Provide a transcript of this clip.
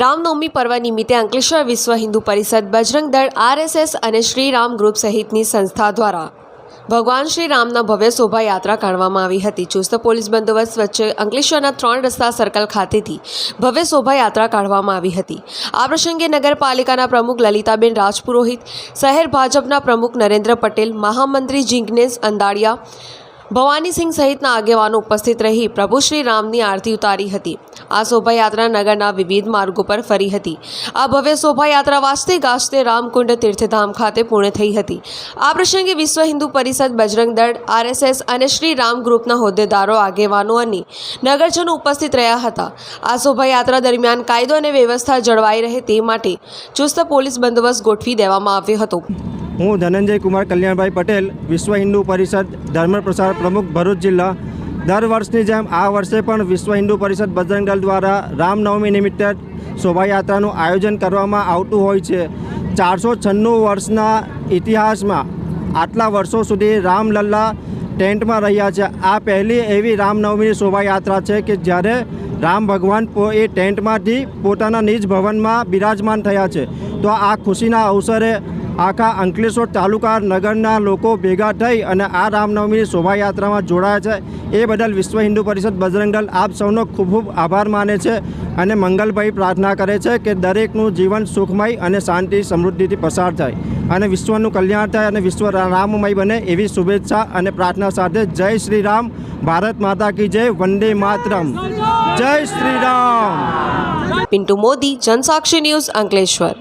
રામનવમી પર્વ નિમિત્તે અંકલેશ્વર વિશ્વ હિન્દુ પરિષદ બજરંગ દળ આરએસએસ અને શ્રીરામ ગ્રુપ સહિતની સંસ્થા દ્વારા ભગવાન શ્રી રામના ભવ્ય શોભાયાત્રા કાઢવામાં આવી હતી. ચુસ્ત પોલીસ બંદોબસ્ત વચ્ચે અંકલેશ્વરના ત્રણ રસ્તા સર્કલ ખાતેથી ભવ્ય શોભાયાત્રા કાઢવામાં આવી હતી. આ પ્રસંગે નગરપાલિકાના પ્રમુખ લલિતાબેન રાજપુરોહિત, શહેર ભાજપના પ્રમુખ નરેન્દ્ર પટેલ, મહામંત્રી જિજ્ઞેશ અંદાડિયા ભવાનીસિંહ સહિતના આગેવાનો ઉપસ્થિત રહી પ્રભુ શ્રી રામની આરતી ઉતારી હતી. આ શોભાયાત્રા નગરના વિવિધ માર્ગો પર ફરી હતી. આ ભવ્ય શોભાયાત્રા વાંચતે ગાજતે રામકુંડ તીર્થધામ ખાતે પૂર્ણ થઈ હતી. આ પ્રસંગે વિશ્વ હિન્દુ પરિષદ બજરંગ દળ, આરએસએસ અને શ્રી રામ ગ્રુપના હોદ્દેદારો, આગેવાનો અને નગરજનો ઉપસ્થિત રહ્યા હતા. આ શોભાયાત્રા દરમિયાન કાયદો અને વ્યવસ્થા જળવાઈ રહે તે માટે ચુસ્ત પોલીસ બંદોબસ્ત ગોઠવી દેવામાં આવ્યો હતો. હું ધનંજય કુમાર કલ્યાણભાઈ પટેલ, વિશ્વ હિન્દુ પરિષદ ધર્મ પ્રસાર પ્રમુખ ભરૂચ જિલ્લા. દર વર્ષની જેમ આ વર્ષે પણ વિશ્વ હિન્દુ પરિષદ બજરંગ દળ દ્વારા રામનવમી નિમિત્તે શોભાયાત્રાનું આયોજન કરવામાં આવતું હોય છે. ચારસો છન્નું વર્ષના ઇતિહાસમાં આટલા વર્ષો સુધી રામલલ્લા ટેન્ટમાં રહ્યા છે. આ પહેલી એવી રામનવમીની શોભાયાત્રા છે કે જ્યારે રામ ભગવાન એ ટેન્ટમાંથી પોતાના નિજ ભવનમાં બિરાજમાન થયા છે. તો આ ખુશીના અવસરે આખા અંકલેશ્વર તાલુકા નગરના લોકો ભેગા થઈ અને આ રામનવમીની શોભાયાત્રામાં જોડાયા છે. એ બદલ વિશ્વ હિન્દુ પરિષદ બજરંગ દળ આપ સૌનો ખૂબ ખૂબ આભાર માને છે અને મંગલભાઈ પ્રાર્થના કરે છે કે દરેકનું જીવન સુખમય અને શાંતિ સમૃદ્ધિથી પસાર થાય અને વિશ્વનું કલ્યાણ થાય અને વિશ્વ રામમય બને એવી શુભેચ્છા અને પ્રાર્થના સાથે જય શ્રી રામ. ભારત માતા કી જય. વંદે માતરમ. જય શ્રી રામ. પિન્ટુ મોદી, જનસાક્ષી ન્યૂઝ અંકલેશ્વર.